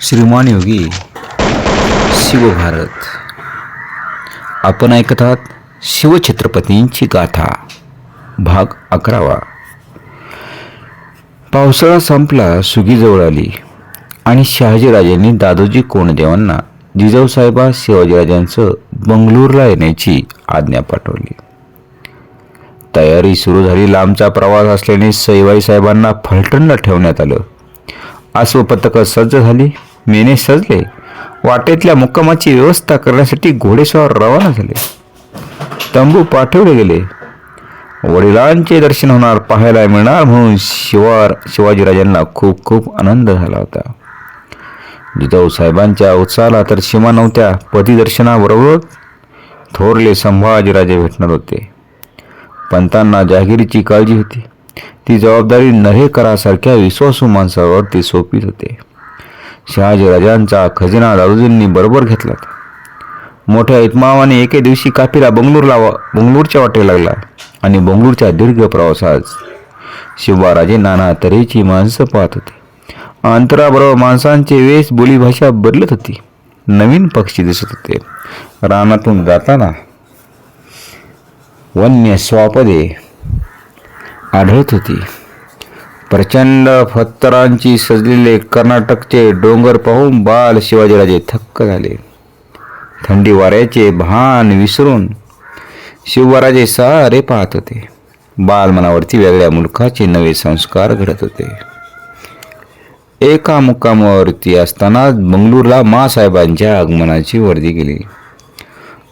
श्रीमान योगी शिवभारत आपण ऐकत आहात शिवछत्रपतींची गाथा भाग अकरावा. पावसाळा संपला सुगी जवळ आली. आणि शहाजीराजांनी दादोजी कोणदेवांना जिजाऊसाहेबा शिवाजीराजांचं बंगलोरला येण्याची आज्ञा पाठवली. तयारी सुरू झाली लांबचा प्रवास असल्याने सैवाई साहेबांना फलटणला ठेवण्यात आलं. अश्वपथकं सज्ज झाली. मेने सजले. वाटेतल्या मुक्कामाची व्यवस्था करण्यासाठी घोडेस्वार रवाना झाले. तंबू पाठवले गेले. वडिलांचे दर्शन होणार पाहायला मिळणार म्हणून शिवार शिवाजीराजांना खूप खूप आनंद झाला होता. जिजाऊ साहेबांच्या उत्साहाला तर सीमा नव्हत्या पतीदर्शनाबरोबर थोरले संभाजीराजे भेटणार होते. पंतांना जहागिरीची काळजी होती. ती जबाबदारी नरेकरासारख्या विश्वासू माणसावर ते सोपीत होते. शहाजीराजांचा खजिना दादूजींनी बरोबर घेतला मोठ्या इतमावाने एके दिवशी काफिला बंगळूरला वा- बंगळूरच्या लागला आणि बंगळूरच्या दीर्घ प्रवासात शिवबाराजे नाना तऱ्हेची माणसं पाहत होते. अंतराबरोबर माणसांचे वेश बोलीभाषा बदलत होती. नवीन पक्षी दिसत होते. रानातून जाताना वन्य स्वापदे आढळत होती. प्रचंड फत्तरांची सजलेले कर्नाटकचे डोंगर पाहून बाल शिवाजीराजे थक्क झाले. थंडी वाऱ्याचे भान विसरून शिवराजे सारे पाहत होते. बाल मनावरती वेगळ्या मुलखाचे नवे संस्कार घडत होते. एका मुक्कामावरती असतानाच बंगळूरला मासाहेबांच्या आगमनाची वर्दी गेली.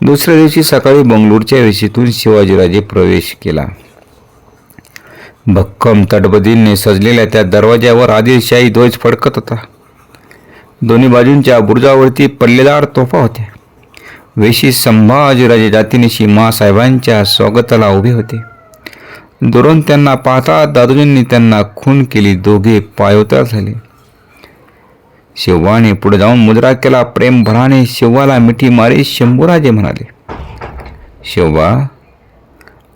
दुसऱ्या दिवशी सकाळी बंगळूरच्या वेशीतून शिवाजीराजे प्रवेश केला. भक्कम तटबदींनी सजलेल्या त्या दरवाज्यावर आदिलशाही ध्वज फडकत होता. दोन्ही बाजूंच्या बुरुजावरती पल्लेदार तोफा होत्या वेशी संभाजीराजे जातीनिशी मासाहेबांच्या स्वागताला उभे होते. दुरून त्यांना पाहता दादूजींनी त्यांना खून केली दोघे पायवतार झाले. शिवाने पुढे जाऊन मुद्रा केला प्रेम भराने शिवाला मिठी मारी शंभूराजे म्हणाले शिवा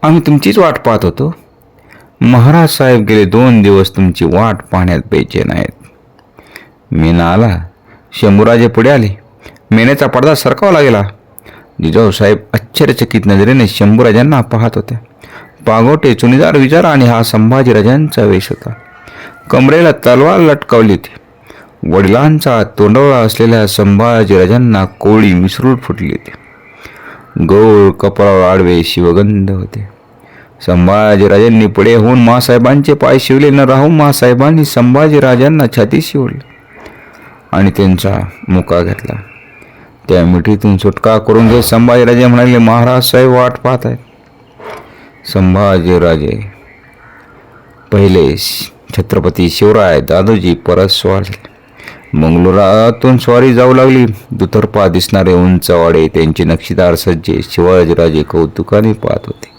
आम्ही तुमचीच वाट पाहत होतो. महाराज साहेब गेले दोन दिवस तुमची वाट पाहण्यात बेचैन आहेत. मीना आला शंभूराजे पुढे आले. मेनेचा पडदा सरकावला गेला जिजाऊ साहेब आश्चर्यचकित नजरेने शंभूराजांना पाहत होते. पागोटे चुनीदार विचार आणि हा संभाजीराजांचा वेश होता. कमरेला तलवार लटकावली होती. वडिलांचा तोंडवळा असलेल्या संभाजीराजांना कोळी मिसरूळ फुटली होती. गोळ कपाळावर आडवे शिवगंध होते. संभाजीराजांनी पुढे होऊन महासाहेबांचे पाय शिवले न राहून महासाहेबांनी संभाजीराजांना छाती शिवली आणि त्यांचा मुका घेतला. त्या मिठीतून सुटका करून घेत संभाजीराजे म्हणाले महाराज साहेब वाट पाहत आहेत. संभाजीराजे पहिले छत्रपती शिवराय दादोजी परत स्वारी. मंगलोरातून स्वारी जाऊ लागली. दुतर्फा दिसणारे उंच वाडे त्यांचे नक्षीदार सज्जे शिवाजीराजे कौतुकाने पाहत होते.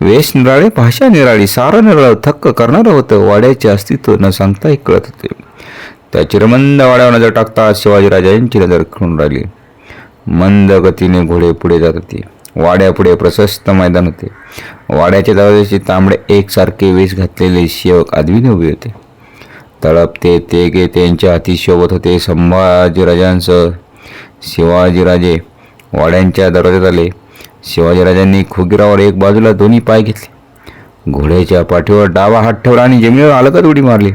वेश निराळे भाषा निराळी सारं निराळं थक्क करणारं होतं वाड्याचे अस्तित्व न सांगताही कळत होते. त्या चिरमंद वाड्यावर नजर टाकता शिवाजीराजांची नजर खिळून राहिली. मंद गतीने घोडे पुढे जात होते. वाड्यापुढे प्रशस्त मैदान होते. वाड्याच्या दरवाजाचे तांबडे एकसारखे वेश घातलेले सेवक आदवीने उभे होते. तळपते ते गे त्यांच्या हाती शोभत होते. संभाजीराजांसह शिवाजीराजे वाड्यांच्या दरवाजात आले. शिवाजीराजांनी खोगिरावर एक बाजूला दोन्ही पाय घेतले. घोड्याच्या पाठीवर डावा हात ठेवला आणि जमिनीवर अलगद उडी मारली.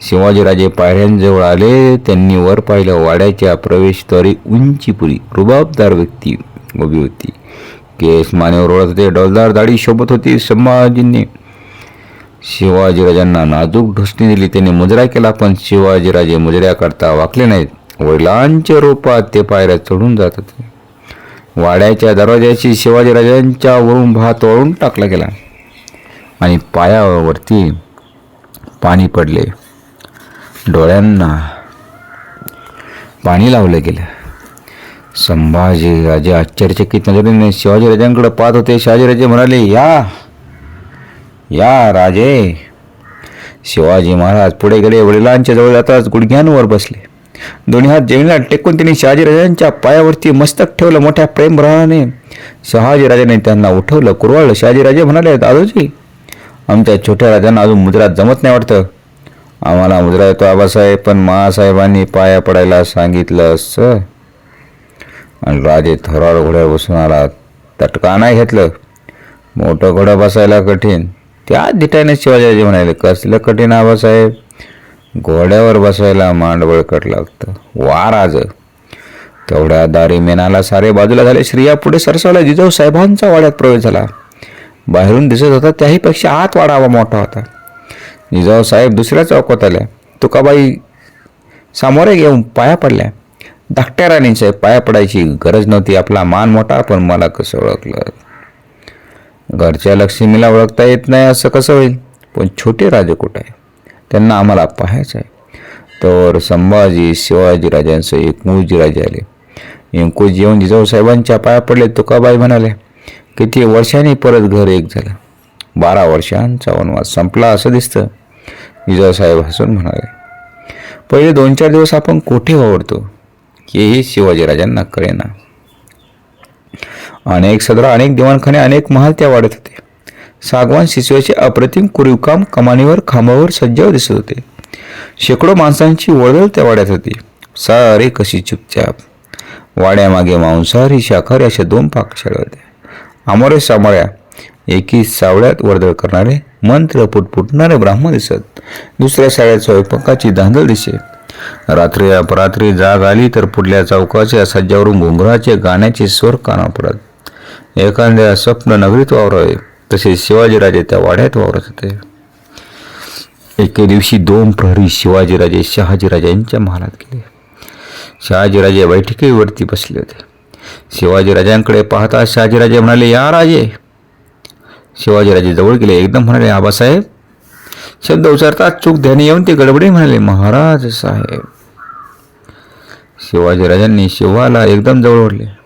शिवाजीराजे पायऱ्यांजवळ आले त्यांनी वर पाहिलं वाड्याच्या प्रवेशद्वारी उंचीपुरी रुबाबदार व्यक्ती उभी होती. केस मानेवर ओढत होते डौलदार दाढी शोभत होती संभाजींनी. शिवाजीराजांना नाजूक ढोसणी दिली त्यांनी मुजरा केला पण शिवाजीराजे मुजऱ्या करता वाकले नाहीत. वडिलांच्या रूपात ते पायऱ्या चढून जात होते. वाड्याच्या दरवाज्याची शिवाजीराजांच्या वरून भात वळून टाकला गेला. आणि पायावरती पाणी पडले. डोळ्यांना पाणी लावलं गेलं. संभाजीराजे आश्चर्यचकित नजरेने शिवाजीराजांकडे पाहत होते. शहाजीराजे म्हणाले या या राजे. शिवाजी महाराज पुढे गेले. वडिलांच्या जवळ जाताच गुडघ्यांवर बसले. दोन्ही हात जमिनीला टेकून त्यांनी शहाजीराजांच्या पायावरती मस्तक ठेवलं मोठ्या प्रेमभराने शहाजीराजाने त्यांना उठवलं कुरवाळलं. शहाजीराजे म्हणाले दादोजी आमच्या छोट्या राजांना अजून मुद्रात जमत नाही वाटतं. आम्हाला मुद्रा येतो आबासाहेब. पण महासाहेबांनी पाया पडायला सांगितलं सर. आणि राजे थोरावर घोड्यावर बसून आला तटका नाही घेतलं. मोठं घोडं बसायला कठीण. त्या दिटाने शिवाजीराजे म्हणाले कसलं कठीण आबासाहेब? घोड्यावर बसायला मांडवळकट लागतं. वाराज तेवढ्या दारी मेनाला सारे बाजूला झाले. श्रिया पुढे सरसावला. जिजाऊ साहेबांचा वाड्यात प्रवेश झाला. बाहेरून दिसत होता. त्याहीपेक्षा आत वाढावा मोठा होता. जिजाऊ साहेब दुसऱ्या चौकात आल्या तुकाबाई सामोरे घेऊन पाया पडल्या. धाकट्या राणींच्या पाया पडायची गरज नव्हती. आपला मान मोठा पण मला कसं ओळखलं? घरच्या लक्ष्मीला ओळखता येत नाही असं कसं होईल? पण छोटे राजे कुठं आहे त्यांना आम्हाला पाहायचं आहे. तर संभाजी शिवाजी राजांसह एकमुळजी राजे आले. इंकूज येऊन जिजाऊ साहेबांच्या पाया पडले तुकाबाई म्हणाले किती वर्षांनी परत घर एक झालं. बारा वर्षांचा वनवास संपला असं दिसतं. जिजाऊ साहेब हसून म्हणाले पहिले दोन चार दिवस आपण कोठे वावरतो? हेही शिवाजीराजांना कळेना. अनेक सदरा अनेक दिवाणखाने अनेक महाल त्या वाढत होते सागवान शिसव्याचे अप्रतिम कुरीवकाम कमानीवर खांबावर सज्जावर दिसत होते. शेकडो माणसांची वळवळ त्या वाड्यात होती. सारे कशी चुपचाप. वाड्यामागे मांसाहारी शाकाहारी अशा दोन पाकशाळा होत्या. आमोरे सामोऱ्या एकी सावळ्यात वर्दळ करणारे मंत्र पुटपुटणारे ब्राह्मण दिसत. दुसऱ्या शाळेत स्वयंपाकाची धांदल दिसे. रात्री अपरात्री जाग आली तर पुढल्या चौकाच्या सज्जावरून घुंगराचे गाण्याचे स्वर काना पडत एखाद्या स्वप्न नगरीत वावरावे. तसेच शिवाजीराजे त्या वाड्यात वावरत होते. एके दिवशी दोन प्रहरी शिवाजीराजे शहाजीराजांच्या महालात गेले. शहाजीराजे बैठकीवरती बसले होते. शिवाजीराजांकडे पाहता शहाजीराजे म्हणाले या राजे. शिवाजीराजे जवळ गेले एकदम म्हणाले आबासाहेब शब्द उच्चारतात चूक ध्यानी येऊन ते गडबडी म्हणाले महाराज साहेब. शिवाजीराजांनी शिवाला एकदम जवळ ओढले.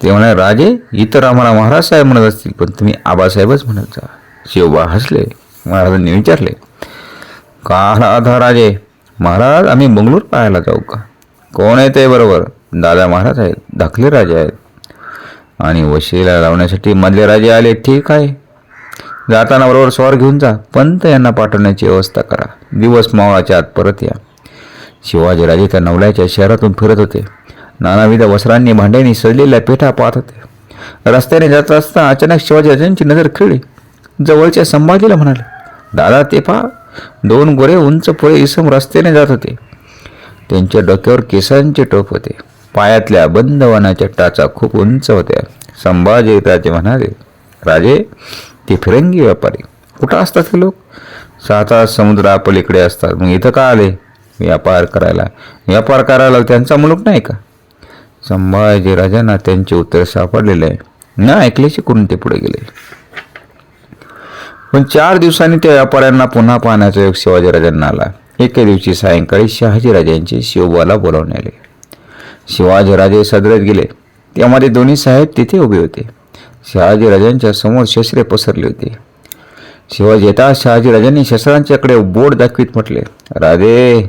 ते म्हणाले राजे इतर आम्हाला महाराज साहेब म्हणत असतील पण तुम्ही आबासाहेबच म्हणत जा. शिवबा हसले महाराजांनी विचारले का आला राजे महाराज आम्ही बंगलोर पाहायला जाऊ का? कोण आहे ते बरोबर? दादा महाराज आहेत धाकले राजे आहेत. आणि वशिला लावण्यासाठी मधले राजे आले ठीक आहे. जाताना बरोबर स्वार घेऊन जा पंत यांना पाठवण्याची व्यवस्था करा. दिवस मावळाच्या आत परत या. शिवाजीराजे त्या नवल्याच्या शहरातून फिरत होते. नानाविध वस्त्रांनी भांड्यांनी सजलेल्या पेठा पाहत होते. रस्त्याने जात असता अचानक शिवाजी राजांची नजर खिळली. जवळच्या संभाजीला म्हणाले दादा ते पहा. दोन गोरे उंच पुढे इसम रस्त्याने जात होते. त्यांच्या डोक्यावर केसांचे टोप होते. पायातल्या बंदवनाच्या टाचा खूप उंच होत्या. संभाजी राजे म्हणाले राजे ते फिरंगी व्यापारी. कुठं असतात हे लोक? साता समुद्रापलीकडे असतात. मग इथं का आले? व्यापार करायला. व्यापार करायला त्यांचा मुलूक नाही का? संभाजी राजांना त्यांचे उत्तर सापडलेले आहे. न ऐकल्याचे करून ते पुढे गेले? पण चार दिवसांनी त्या व्यापाऱ्यांना पुन्हा पाहण्याचा योग शिवाजीराजांना आला. एके दिवशी सायंकाळी शहाजीराजांचे शिवबाला बोलावून आले. शिवाजीराजे सदरेत गेले. त्यामध्ये दोन्ही साहेब तिथे उभे होते. शहाजीराजांच्या समोर शस्त्रे पसरली होती. शिवाजी येता शहाजीराजांनी शस्त्रांच्याकडे बोट दाखवीत म्हटले राजे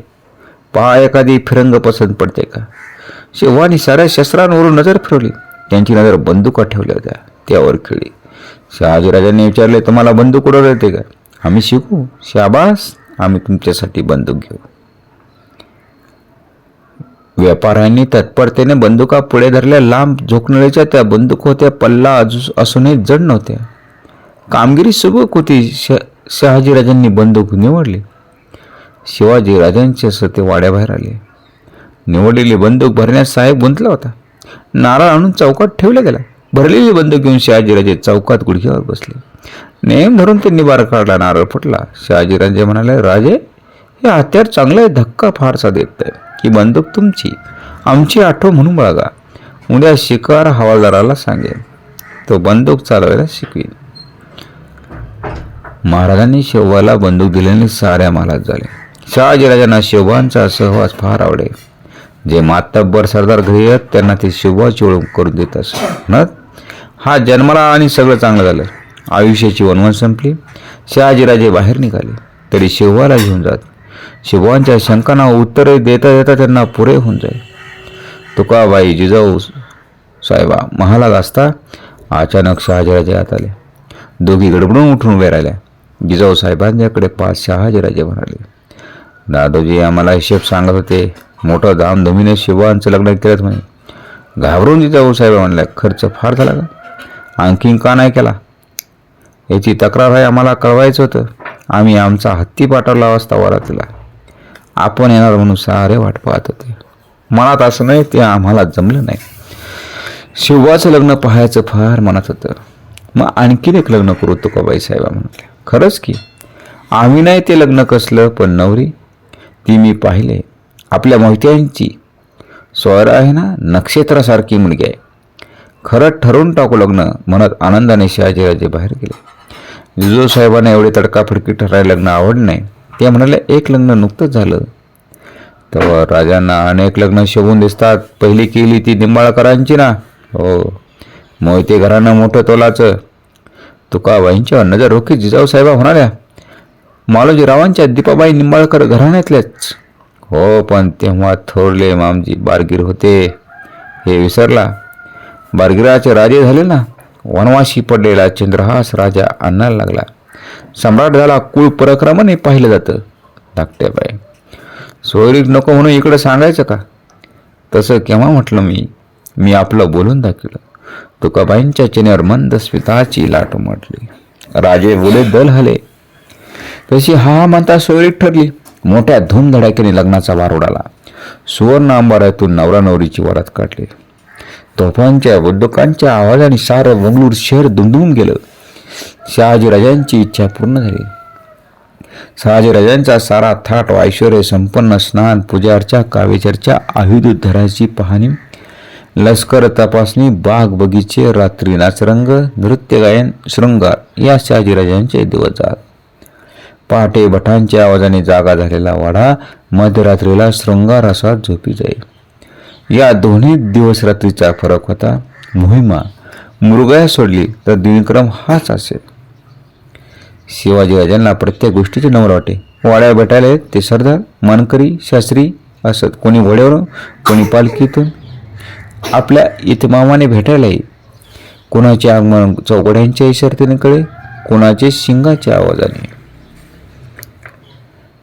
पहा एखादी फिरंग पसंत पडते का? शिवानी साऱ्या शस्त्रांवरून नजर फिरवली. त्यांची नजर बंदुका ठेवल्या होत्या. त्यावर खेळली. शहाजीराजांनी विचारले तुम्हाला बंदूक उडवता येते का? आम्ही शिकू. शाबास आम्ही तुमच्यासाठी बंदूक घेऊ. व्यापाऱ्यांनी तत्परतेने बंदुका पुढे धरल्या. लांब झोकणळीच्या त्या बंदूक होत्या. पल्ला अजू असूनही जड नव्हत्या. कामगिरी सुबक होती. श शहाजीराजांनी बंदूक निवडली. शिवाजीराजांचे असं ते वाड्याबाहेर आले. निवडलेली बंदूक भरण्यास साहेब गुंतला होता. नारळ आणून चौकात ठेवला गेला. भरलेली बंदूक घेऊन शहाजीराजे चौकात गुडघ्यावर बसले. नेम धरून त्यांनी बार काढला नारळ फुटला. शहाजीराजे म्हणाले राजे हे हत्यार चांगलं आहे धक्का फारसा देत आहे. की बंदूक तुमची. आमची आठव म्हणून बघा उद्या शिकार हवालदाराला सांगेन. तो बंदूक चालवायला शिकवेल महाराजांनी शेवाला बंदूक दिल्याने साऱ्या महालात झाले. शहाजीराजांना शेवांचा सहवास फार आवडे. जे मातब्बर सरदार घरी आहेत त्यांना ते शिवबाची ओळख करून देत असत हा जन्माला आणि सगळं चांगलं झालं. आयुष्याची वनवन संपली. शहाजीराजे बाहेर निघाले. तरी शिवाला घेऊन जात. शिवांच्या शंकांना उत्तरे देता देता त्यांना पुरे होऊन जाईल. तुकाबाई जिजाऊ साहेबा महालात असता अचानक शहाजीराजे आत आले. दोघी गडबडून उठून उभे राहिल्या. जिजाऊ साहेबांच्याकडे पाच शहाजीराजे म्हणाले दादोजी आम्हाला हिशेब सांगत होते मोठं धामधुमीने शिवांचं लग्न केलं म्हणे. घाबरून तिचा साहेब म्हणल्या खर्च फार झाला का? आणखीन का नाही केला? याची तक्रार आहे आम्हाला कळवायचं होतं. आम्ही आमचा हत्ती पाठवला असता वरातीला. आपण येणार म्हणून सारे वाट पाहत होते. मनात असं नाही ते आम्हाला जमलं नाही. शिवाचं लग्न पाहायचं फार मनात होतं. मग आणखीन एक लग्न करू तुकाबाई साहेबा म्हणाले खरंच की? आम्ही नाही ते लग्न कसलं पण नवरी ती मी पाहिले. आपल्या मोहित्यांची. स्वर आहे ना? नक्षत्रासारखी मुलगी आहे. खरं ठरवून टाकू लग्न म्हणत आनंदाने शहाजीराजे बाहेर गेले. जिजू साहेबांना एवढे तडकाफडकी ठरायला लग्न आवड नाही. ते म्हणाले एक लग्न नुकतंच झालं. तर राजांना अनेक लग्न शोभून दिसतात. पहिली केली ती निंबाळकरांची ना? हो. मोहिते घरानं मोठं तोलाचं. तुकाबाईंच्या नजर रोखी जिजाऊ साहेबा होणाऱ्या मालोजीरावांच्या दीपाबाई निंबाळकर घराण्यातल्याच. हो पण तेव्हा थोरले मामजी बारगीर होते. हे विसरला. बारगिराचे राजे झाले ना वनवाशी पडलेला चंद्रहास राजा आणायला लागला. सम्राट झाला कुळ पराक्रमाने पाहिलं जातं. धाकट्याबाई सोयरीक नको म्हणून इकडं सांगायचं का? तसं केव्हा म्हटलं मी? मी आपलं बोलून दाखवलं. तुकाबाईंच्या चेन्यावर मंद स्मिताची लाट उमटली. राजे बोले दल हले. तशी हा म्हणता सोयरीक ठरली. मोठ्या धूमधडाक्याने लग्नाचा वार उडाला सुवर्ण अंबारातून नवरा नवरीची वरात काढली. तोफांच्या बुद्दुकांच्या आवाजाने सारं बंगळूर शहर दुमदुमून गेलं. शहाजीराजांची इच्छा पूर्ण झाली. शहाजीराजांचा सारा थाट व ऐश्वर्य संपन्न स्नान पूजा अर्चा काव्यचर्चा आयुध पाहणी लष्कर तपासणी बाग बगीचे रात्री नाचरंग नृत्य गायन शृंगार या शहाजीराजांचे दिवस जात पहाटे भटांच्या आवाजाने जागा झालेला वाडा मध्यरात्रीला शृंगार असा झोपी जाई या दोन्ही दिवस रात्रीचा फरक होता. मोहिमा मृगया सोडली तर दिनक्रम हाच असेल. शिवाजीराजांना प्रत्येक गोष्टीचे नवर वाटे. वाड्या भेटायला ते सरदार मानकरी शास्त्री असत. कोणी वडेवर कोणी पालखीतून. आपल्या इतमामाने भेटायला येईल. कोणाच्या आगमन चौघड्यांच्या इशारतीने कळे कोणाचे शिंगाच्या आवाजाने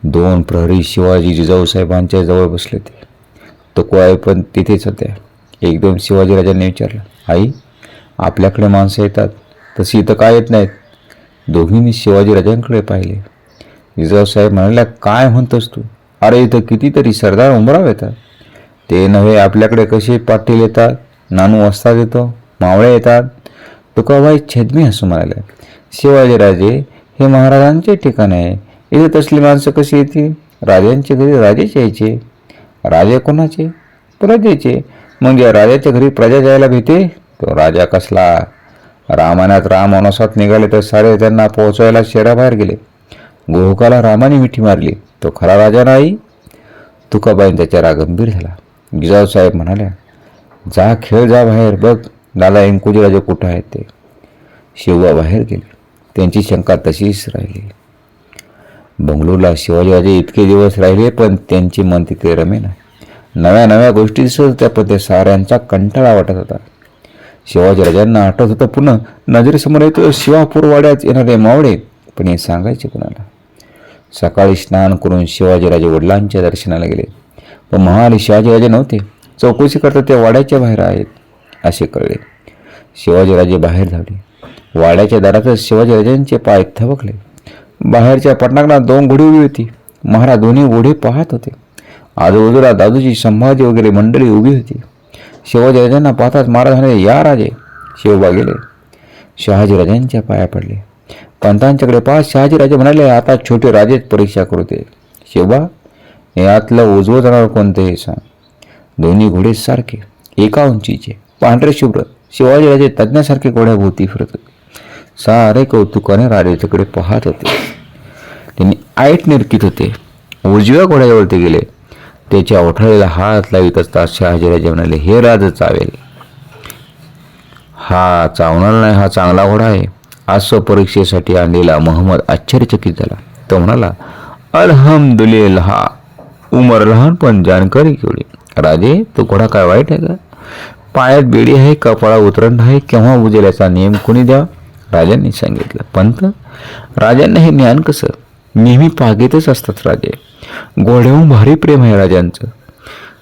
दोन प्रहरी शिवाजी जिजाऊसाहेबांच्या जवळ बसले ते तुकवाई पण तिथेच होत्या. एकदम शिवाजीराजांनी विचारलं आई आपल्याकडे माणसं येतात. तशी इथं काय येत नाहीत? दोघींनी शिवाजीराजांकडे पाहिले. जिजाऊसाहेब म्हणाल्या काय म्हणतोस तू? अरे इथं कितीतरी सरदार उमराव येतात. ते नव्हे आपल्याकडे कसे पाटील येतात? नानू वस्ताद येतो मावळे येतात. तुकाबाई छेदमी हसू म्हणाल्या शिवाजीराजे हे महाराजांचे ठिकाण आहे. इथे तसली माणसं कशी येतील? राजांच्या घरी राजेच यायचे. राजा कोणाचे? प्रजेचे. म्हणजे राजाच्या घरी प्रजा जायला भीते तो राजा कसला? रामायणात राम वनवासात निघाले तर सारे त्यांना पोहोचवायला शहराबाहेर गेले. गोहकाला रामाने मिठी मारली. तो खरा राजा नाही? तुकाबाईंचा त्याच्या गंभीर झाला. जिजाऊ साहेब म्हणाल्या जा खेळ जा बाहेर बघ दादा इंकुजी राजे कुठं आहेत ते. शिवबा बाहेर गेले. त्यांची शंका तशीच राहिली. बंगलोरला शिवाजीराजे इतके दिवस राहिले पण त्यांची मन तिथे रमेना. नव्या नव्या गोष्टी दिसत होत्या पण साऱ्यांचा कंटाळा वाटत होता. शिवाजीराजांना आठवत होतं पुन्हा नजरेसमोर येतो शिवापूर वाड्यात येणारे मावळे पण हे सांगायचे कुणाला? सकाळी स्नान करून शिवाजीराजे वडिलांच्या दर्शनाला गेले. पण महाल शिवाजीराजे नव्हते. चौकशी करता ते वाड्याच्या बाहेर आहेत असे कळले. शिवाजीराजे बाहेर धावले. वाड्याच्या दारातच शिवाजीराजांचे पाय थबकले. बाहेरच्या पटनागणात दोन घोडी उभी होती. महाराज दोन्ही घोडे पाहत होते. आजूबाजूला दादूची संभाजी वगैरे मंडळी उभी होती. शिवाजीराजांना पाहताच महाराज म्हणाले या राजे. शिवबा गेले. शहाजीराजांच्या पाया पडले. पंतांच्याकडे पाहत शहाजीराजे म्हणाले आता छोटे राजेच परीक्षा करू दे शिवबा यातलं उजवं जाणार कोणते हे सांग. दोन्ही घोडे सारखे एका उंचीचे. पांढरे शुभ्र शिवाजीराजे तज्ज्ञासारखे घोड्याभोवती फिरत होते. सारे कौतुकाने राजेच्याकडे पाहत होते. त्यांनी आईट निरकित होते. उजव्या घोड्याजवळ ते गेले. त्याच्या ओठाळीला हात लावित असता शहाजीराजे म्हणाले हे राज चावेल. हा चावणार नाही हा चांगला घोडा आहे. आज परीक्षेसाठी आणलेला मोहम्मद आश्चर्यचकित झाला. तो म्हणाला अल्हम्दुलिल्लाह उमर लहान पण जानकारी केवढी. राजे तो घोडा काय वाईट आहे का? पायात बेडी आहे कपाळा उतरंड आहे केव्हा उजेल याचा नियम कोणी द्या राजांनी सांगितलं. पंत राजांना हे ज्ञान कसं? नेहमी पागेतच असतात राजे घोड्याहून भारी प्रेम आहे राजांचं.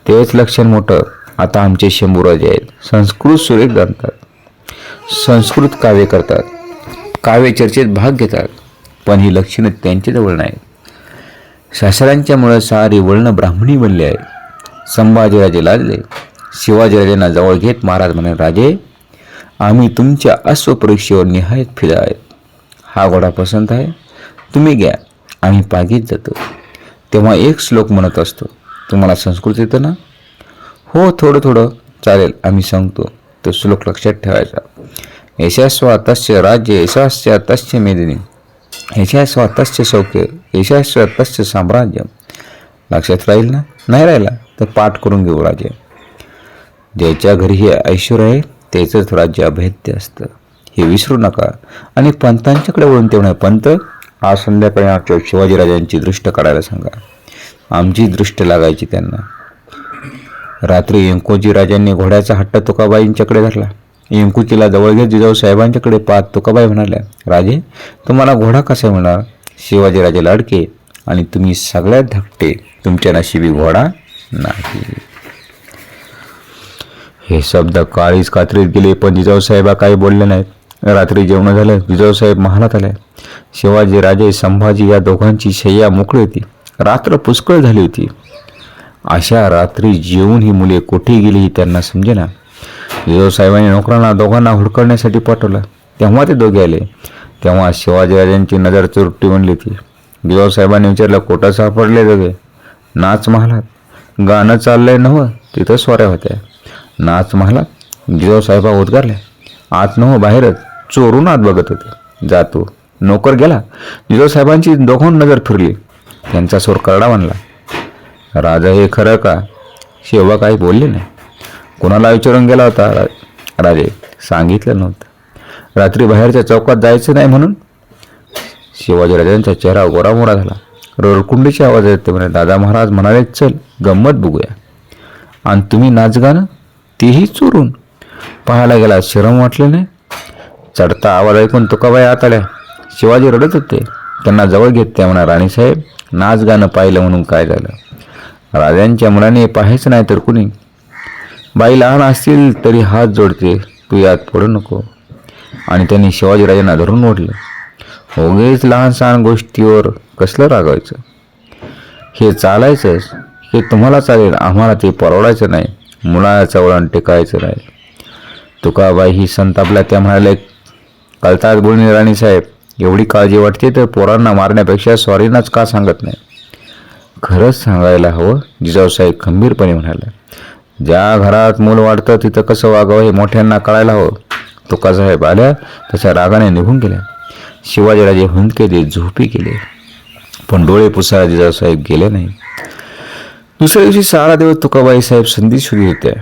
तेच लक्षण मोठं. आता आमचे शंभूराजे आहेत. संस्कृत सुरेख जाणतात संस्कृत काव्य करतात. काव्य चर्चेत भाग घेतात. पण ही लक्षणं त्यांच्याजवळ नाहीत. शास्त्रांच्यामुळे सारी वर्ण ब्राह्मणी बनली आहेत. संभाजीराजे लाजले. शिवाजीराजांना जवळ घेत महाराज म्हणे राजे आम्ही तुमच्या अश्वपरीक्षेवर निहायत फिदा आहेत हा घोडा पसंत आहे. तुम्ही घ्या. आम्ही पागीत जातो. तेव्हा एक श्लोक म्हणत असतो. तुम्हाला संस्कृत येतं ना? हो थोडं थोडं. चालेल आम्ही सांगतो. तो श्लोक लक्षात ठेवायचा. यशास्वा तस्य राज्य यशास्या तस्य मेदिनी. यशास्वा तस्य सौख्य यशास्वा तस्य साम्राज्य लक्षात राहील ना? नाही राहिला तर पाठ करून घेऊ राजे. ज्याच्या घरी हे ऐश्वर आहे त्याचंच राज्य अभेद्य असतं. हे विसरू नका. आणि पंतांच्याकडे वळून तेवढं पंत आज संध्याकाळी आमच्या शिवाजीराजांची दृष्ट काढायला सांगा. आमची दृष्ट लागायची त्यांना. रात्री इंकोजी राजांनी घोड्याचा हट्ट तुकाबाईंच्याकडे धरला. इंकुचीला जवळ घेत जिजाऊ साहेबांच्याकडे पाहत तुकाबाई म्हणाल्या राजे तुम्हाला घोडा कसा मिळणार? शिवाजीराजे लाडके आणि तुम्ही सगळ्यात धाकटे. तुमच्या नशिबी घोडा नाही. हे शब्द काळीच कात्रीत गेले पण जिजाऊ साहेबा काही बोलले नाहीत. रात्री जेवण झालं जिजाऊ महालात आले. शिवाजी राजे संभाजी या दोघांची शय्या मोकळी होती. रात्र पुष्कळ झाली होती. अशा रात्री जेवून ही मुले कोठे गेली ही त्यांना समजेना. जिजाऊ नोकरांना दोघांना हुडकण्यासाठी पाठवलं. तेव्हा ते दोघे आले. तेव्हा शिवाजीराजांची नजर चुरटी बनली होती जिजाऊ विचारलं कोटा सापडले दोघे? नाच महालात. गाणं चाललंय नवं तिथं स्वाऱ्या होत्या. नाच महालात? जिजाऊसाहेबा उद्गारले आत नव्हं बाहेरच. चोरून आत बघत होते. जातो. नोकर गेला. जिजाऊ साहेबांची नजर फिरली. त्यांचा स्वर करडा म्हणला राजा हे खरं का? शिवबा काही बोलले नाही. कोणाला विचारून गेला होता? राजे सांगितलं नव्हतं. रात्री बाहेरच्या चौकात जायचं नाही म्हणून शिवाजीराजांचा चेहरा गोरामोरा झाला. रोरकुंडीची आवाज येते म्हणे दादा महाराज म्हणाले चल गंमत बघूया. आणि तुम्ही नाच गाणं तेही चोरून. पाहायला गेला शरम वाटले नाही? चढता आवाज ऐकून तुकाबाई आत आल्या शिवाजी रडत होते. त्यांना जवळ घेत त्या म्हणा राणीसाहेब नाच गाणं पाहिलं म्हणून काय झालं? राजांच्या मुलाने पाहायचं नाही तर कुणी? बाई लहान असतील तरी हात जोडते तू यात पडू नको. आणि त्यांनी शिवाजीराजांना धरून ओढलं. उगीच लहान सहान गोष्टीवर कसलं रागायचं? हे चालायचंच. हे तुम्हाला चालेल. आम्हाला ते परवडायचं नाही. मुलाचं वळण टिकायचं नाही. तुकाबाई ही संतापल्या त्या म्हणाल्या कळतात बोलणे राणीसाहेब एवढी काळजी वाटते तर पोरांना मारण्यापेक्षा सॉरीनाच का सांगत नाही? खरंच सांगायला हवं जिजाऊसाहेब खंबीरपणे म्हणाले. ज्या घरात मूल वाढतं तिथं कसं वागावं हे मोठ्यांना कळायला हवं. तुकासाहेब आल्या त्याच्या रागाने निघून गेल्या. शिवाजीराजे हुंदके देत झोपी गेले. पण डोळे पुसायला जिजाऊसाहेब गेले नाही. दुसऱ्या दिवशी सारा दिवस तुकाबाई साहेब संधी शोधित होत्या.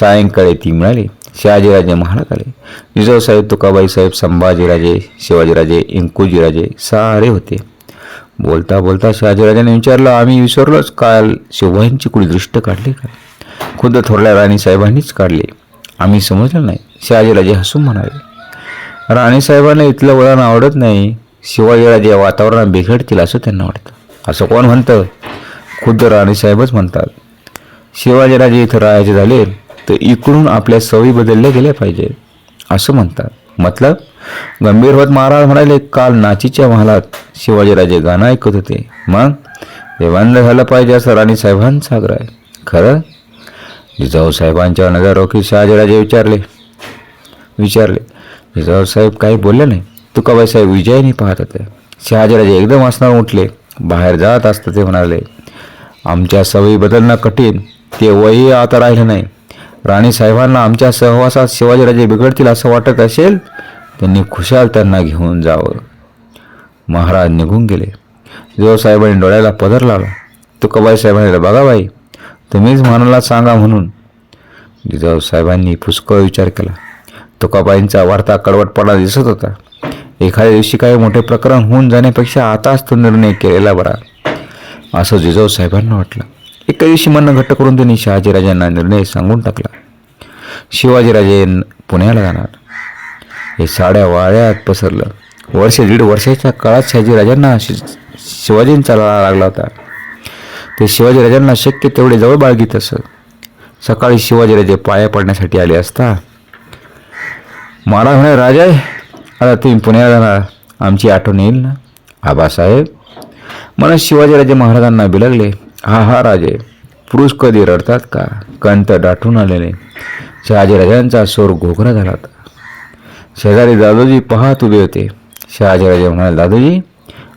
सायंकाळी ती मिळाली. शहाजीराजे महालात आले जिजाऊ तुकाबाई साहेब संभाजीराजे शिवाजीराजे इंकुजीराजे सारे होते. बोलता बोलता शहाजीराजाने विचारलं आम्ही विसरलोच काल शिवबाईंची कुणी दृष्ट काढली का? खुद्द थोरल्या राणीसाहेबांनीच काढले. आम्ही समजलं नाही शहाजीराजे हसून म्हणाले. राणीसाहेबांना इथलं वळण आवडत नाही. शिवाजीराजे वातावरणात बिघडतील असं त्यांना वाटतं. असं कोण म्हणतं? खुद्द राणीसाहेबच म्हणतात. शिवाजीराजे इथं राहायचे झाले. तर इकडून आपल्या सवयी बदलल्या गेल्या पाहिजेत असं म्हणतात. मतलब गंभीर होत महाराज म्हणाले काल नाचीच्या महालात शिवाजीराजे गाणं ऐकत होते. मग? ते बंद झालं पाहिजे असं राणीसाहेबांचा आग्रह आहे. खरं? जिजाऊ साहेबांच्या नजर शहाजीराजे विचारले. विचारले. जिजाऊ साहेब काही बोलले नाही. तुकाबाई साहेब विजयाने पाहत होते. शहाजीराजे एकदम असणार उठले. बाहेर जात असतं ते म्हणाले आमच्या सवयी बदलणं कठीण. ते वयही आता राहिलं नाही. राणी साहेबांना आमच्या सहवासात शिवाजीराजे बिघडतील असं वाटत असेल त्यांनी खुशाल त्यांना घेऊन जावं. महाराज निघून गेले. जो साहेबांनी डोळ्याला पदर लावला. तुकाबाई साहेबांनी बघा बाई तुम्हीच म्हणाला सांगा म्हणून. जिजाऊ साहेबांनी पुष्कळ विचार केला. तुकाबाईंचा वार्ता कडवटपणा दिसत होता. एखाद्या दिवशी काही मोठे प्रकरण होऊन जाण्यापेक्षा आताच तो निर्णय केलेला बरा असं जिजाऊ साहेबांना वाटलं. एका दिवशी मन घट्ट करून त्यांनी शहाजीराजांना निर्णय सांगून टाकला. शिवाजीराजे पुण्याला जाणार. हे साड्या वाळ्यात पसरलं. वर्ष दीड वर्षाच्या काळात शहाजीराजांना शि शिवाजींचा लागला होता. ते शिवाजीराजांना शक्य तेवढे जवळ बाळगीत असत. सकाळी शिवाजीराजे पाया पडण्यासाठी आले असता मला म्हणे राजा आता तुम्ही पुण्याला जाणार. आमची आठवण येईल ना? आबासाहेब. मला शिवाजीराजे महाराजांना बिलगले. हा हा राजे पुरुष कधी रडतात का? कंत दाटून आलेले. शहाजीराजांचा सोर घोगरा झाला होता शेजारी दादोजी पाहत उभे होते. शहाजीराजे म्हणाले दादोजी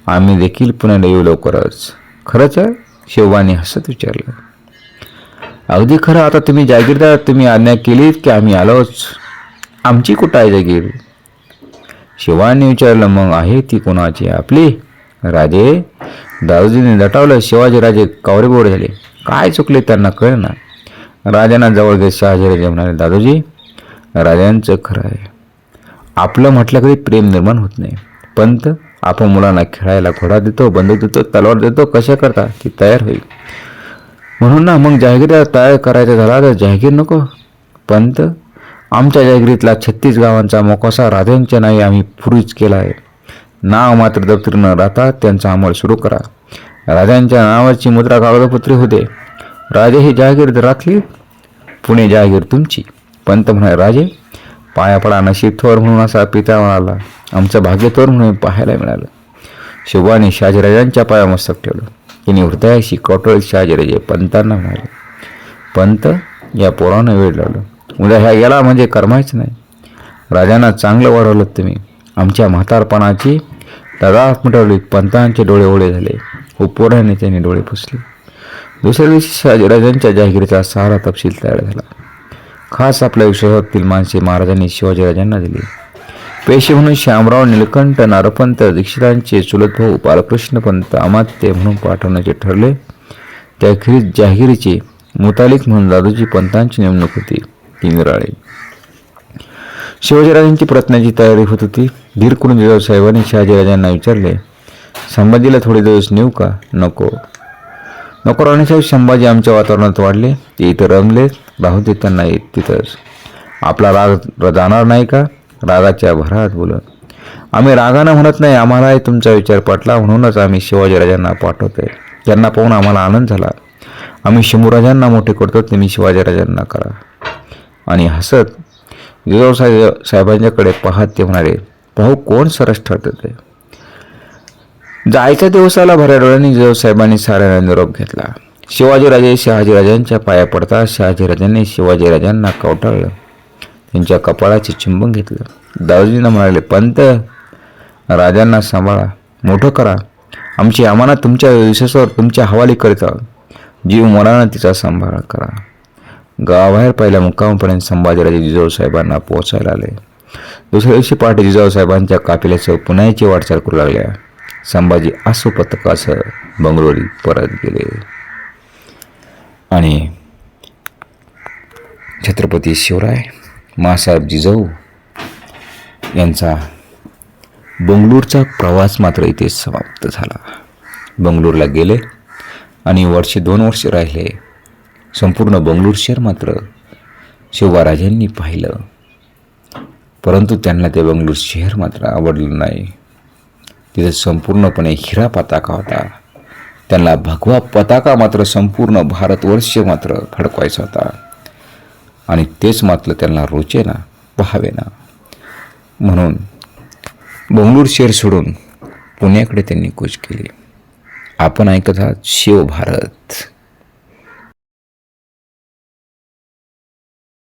आम्ही देखील पुण्याला येऊ लवकरच. खरंच आहे हसत विचारलं. अगदी खरं आता तुम्ही जागीरदार तुम्ही आज्ञा केलीत की आम्ही आलोच. आमची कुठं आहे जागीर? शिवाने विचारलं मग आहे ती कोणाची? आपली? राजे दादोजीने दटावलं शिवाजीराजे कावरेबोड झाले. काय चुकले त्यांना कळेना. राजांना जवळ घेत शहाजीराजे म्हणाले दादोजी राजांचं खरं आहे. आपलं म्हटलं कधी प्रेम निर्माण होत नाही. पंत आपण मुलांना खेळायला घोडा देतो बंदूक देतो तलवार देतो कशा करता ती तयार होईल? म्हणून ना मग जहागीर तयार करायचा झाला तर जहागीर नको. पंत आमच्या जहागिरीतला छत्तीस गावांचा मोकासा राजांच्या नाही आम्ही पूर्वीच केला आहे. नाव मात्र दप्तर न राहता त्यांचा अंमल सुरू करा. राजांच्या नावाची मुद्रा कागदपत्री होते. राजे ही जहागीर राखली पुणे जहागीर तुमची. पंत म्हणाले राजे पाया पडा नशीब थोर म्हणून असा पिता म्हणाला. आमचं भाग्य थोर म्हणून पाहायला मिळालं. शिवाने शहाजीराजांच्या पाया मस्तक ठेवलं. तिने हृदयाशी कवटळ शहाजीराजे पंतांना म्हणाले. पंत या पोरानं वेळ लावलं. उद्या ह्या गेला म्हणजे करमायचं नाही. राजांना चांगलं वाढवलं तुम्ही. आमच्या म्हातारपणाची दगात मिटवली पंतांचे डोळे ओळे झाले. उपढाने त्याने डोळे पुसले. दुसऱ्या दिवशी शहाजीराजांच्या जहागिरीचा सारा तपशील तयार झाला. खास आपल्या विश्वासातील माणसे महाराजांनी शिवाजीराजांना दिली. पेशे म्हणून श्यामराव निलकंठ नारपंत दीक्षितांचे चुलत भाऊ बालकृष्णपंत अमात्य म्हणून पाठवण्याचे ठरले. त्याखेरीज जहागिरीचे मुतालिक म्हणून दादोजी पंतांची नेमणूक होती. ती निराळी शिवाजीराजांची प्रत्नाची तयारी होत होती. धीर करून साहेबांनी शहाजीराजांना विचारले संभाजीला थोडे दिवस नेऊ का? नको. नको राणेसाहेब संभाजी आमच्या वातावरणात वाढले. ते इथं रमले. राहू दे त्यांना येत तिथंच. आपला राग जाणार नाही का? रागाच्या भरात बोलत आम्ही रागानं म्हणत नाही. आम्हालाही तुमचा विचार पटला म्हणूनच आम्ही शिवाजीराजांना पाठवतोय. त्यांना पाहून आम्हाला आनंद झाला. आम्ही शंभूराजांना मोठे करतो. तुम्ही शिवाजीराजांना करा. आणि हसत जिजाऊ साहेब साहेबांच्याकडे पाहत ते म्हणाले पाहू कोण सरस ठरत ते? जायच्या दिवसाला भऱ्या डोळ्यांनी जिजाऊ साहेबांनी साऱ्यांना निरोप घेतला. शिवाजीराजे शहाजीराजांच्या पाया पडता शहाजीराजांनी शिवाजीराजांना कवटाळलं. त्यांच्या कपाळाचे चुंबन घेतलं. दादाजींना म्हणाले पंत राजांना सांभाळा. मोठं करा. आमची आम्हाला तुमच्या विश्वासावर तुमच्या हवाली करीत आहोत. जीव मरानं तिचा सांभाळ करा. गावाबाहेर पहिल्या मुक्कामपर्यंत संभाजीराजे जिजाऊ साहेबांना पोहोचायला आले. दुसऱ्या दिवशी पहाटे जिजाऊ साहेबांच्या काफिल्यासह पुण्याची वाटचाल करू लागल्या. संभाजी आसू पथकासह परत गेले. आणि छत्रपती शिवराय मासाहेब जिजाऊ यांचा बंगळूरचा प्रवास मात्र इथे समाप्त झाला. बंगळूरला गेले आणि वर्षे दोन वर्षे राहिले. संपूर्ण बंगळूर शहर मात्र शिवबाराजांनी पाहिलं. परंतु त्यांना ते बंगलोर शहर मात्र आवडलं नाही. तिथे संपूर्णपणे हिरा पताका होता. त्यांना भगवा पताका मात्र संपूर्ण भारतवर्ष मात्र फडकवायचा होता. आणि तेच मात्र त्यांना रोचे ना पहावे ना म्हणून बंगळूर शहर सोडून पुण्याकडे त्यांनी कूच केली. आपण ऐकत आहात शिव भारत.